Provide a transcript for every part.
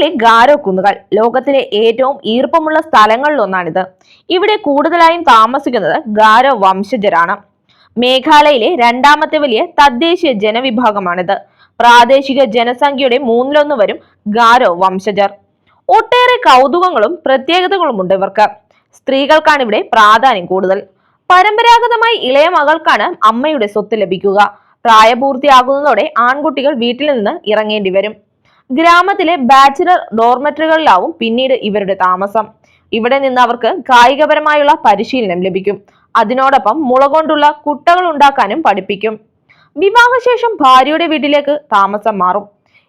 ഇന്ത്യയിലെ ഗാരോ കുന്നുകൾ ലോകത്തിലെ ഏറ്റവും ഈർപ്പമുള്ള സ്ഥലങ്ങളിലൊന്നാണിത്. ഇവിടെ കൂടുതലായും താമസിക്കുന്നത് ഗാരോ വംശജരാണ്. മേഘാലയയിലെ രണ്ടാമത്തെ വലിയ തദ്ദേശീയ ജനവിഭാഗമാണിത്. പ്രാദേശിക ജനസംഖ്യയുടെ മൂന്നിലൊന്ന് വരും ഗാരോ വംശജർ. ഒട്ടേറെ കൗതുകങ്ങളും പ്രത്യേകതകളുമുണ്ട് ഇവർക്ക്. സ്ത്രീകൾക്കാണ് ഇവിടെ പ്രാധാന്യം കൂടുതൽ. പരമ്പരാഗതമായി ഇളയ മകൾക്കാണ് അമ്മയുടെ സ്വത്ത് ലഭിക്കുക. പ്രായപൂർത്തിയാകുന്നതോടെ ആൺകുട്ടികൾ വീട്ടിൽ നിന്ന് ഇറങ്ങേണ്ടി വരും. ഗ്രാമത്തിലെ ബാച്ചിലർ ഡോർമെറ്ററികളിലാവും പിന്നീട് ഇവരുടെ താമസം. ഇവിടെ നിന്ന് അവർക്ക് കായികപരമായുള്ള പരിശീലനം ലഭിക്കും. അതിനോടൊപ്പം മുള കൊണ്ടുള്ള കുട്ടകൾ ഉണ്ടാക്കാനും പഠിപ്പിക്കും. വിവാഹശേഷം ഭാര്യയുടെ വീട്ടിലേക്ക് താമസം മാറും.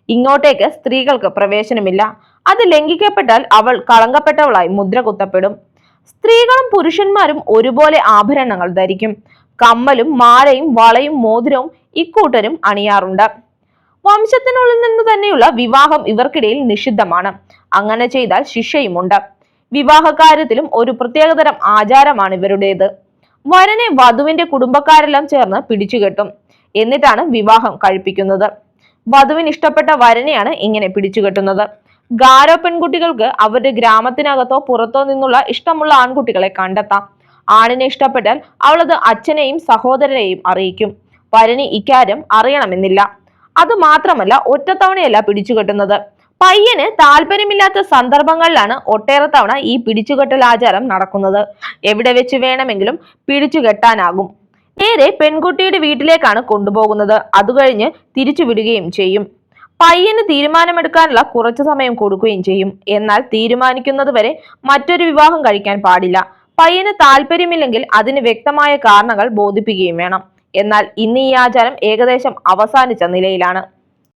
ഇങ്ങോട്ടേക്ക് സ്ത്രീകൾക്ക് പ്രവേശനമില്ല. അത് ലംഘിക്കപ്പെട്ടാൽ അവൾ കളങ്കപ്പെട്ടവളായി മുദ്ര കുത്തപ്പെടും. സ്ത്രീകളും പുരുഷന്മാരും ഒരുപോലെ ആഭരണങ്ങൾ ധരിക്കും. കമ്മലും മാലയും വളയും മോതിരവും ഇക്കൂട്ടരും അണിയാറുണ്ട്. വംശത്തിനുള്ളിൽ നിന്ന് തന്നെയുള്ള വിവാഹം ഇവർക്കിടയിൽ നിഷിദ്ധമാണ്. അങ്ങനെ ചെയ്താൽ ശിക്ഷയുമുണ്ട്. വിവാഹ കാര്യത്തിലും ഒരു പ്രത്യേകതരം ആചാരമാണ് ഇവരുടേത്. വരനെ വധുവിന്റെ കുടുംബക്കാരെല്ലാം ചേർന്ന് പിടിച്ചുകെട്ടും എന്നിട്ടാണ് വിവാഹം കഴിപ്പിക്കുന്നത്. വധുവിന് ഇഷ്ടപ്പെട്ട വരനെയാണ് ഇങ്ങനെ പിടിച്ചുകെട്ടുന്നത് ഗാരോ പെൺകുട്ടികൾക്ക് അവരുടെ ഗ്രാമത്തിനകത്തോ പുറത്തോ നിന്നുള്ള ഇഷ്ടമുള്ള ആൺകുട്ടികളെ കണ്ടെത്താം. ആണിനെ ഇഷ്ടപ്പെട്ടാൽ അവളത് അച്ഛനെയും സഹോദരനെയും അറിയിക്കും. വരന് ഇക്കാര്യം അറിയണമെന്നില്ല. അത് മാത്രമല്ല ഒറ്റത്തവണയല്ല പിടിച്ചുകെട്ടുന്നത് പയ്യന് താല്പര്യമില്ലാത്ത സന്ദർഭങ്ങളിലാണ് ഒട്ടേറെ തവണ ഈ പിടിച്ചുകെട്ടൽ ആചാരം നടക്കുന്നത്. എവിടെ വെച്ച് വേണമെങ്കിലും പിടിച്ചുകെട്ടാനാകും നേരെ പെൺകുട്ടിയുടെ വീട്ടിലേക്കാണ് കൊണ്ടുപോകുന്നത്. അത് കഴിഞ്ഞ് തിരിച്ചു വിടുകയും ചെയ്യും. പയ്യന് തീരുമാനമെടുക്കാനുള്ള കുറച്ചു സമയം കൊടുക്കുകയും ചെയ്യും. എന്നാൽ തീരുമാനിക്കുന്നത് വരെ മറ്റൊരു വിവാഹം കഴിക്കാൻ പാടില്ല. പയ്യന് താല്പര്യമില്ലെങ്കിൽ അതിന് വ്യക്തമായ കാരണങ്ങൾ ബോധിപ്പിക്കുകയും വേണം. എന്നാൽ ഇന്ന് ഈ ആചാരം ഏകദേശം അവസാനിച്ച നിലയിലാണ്.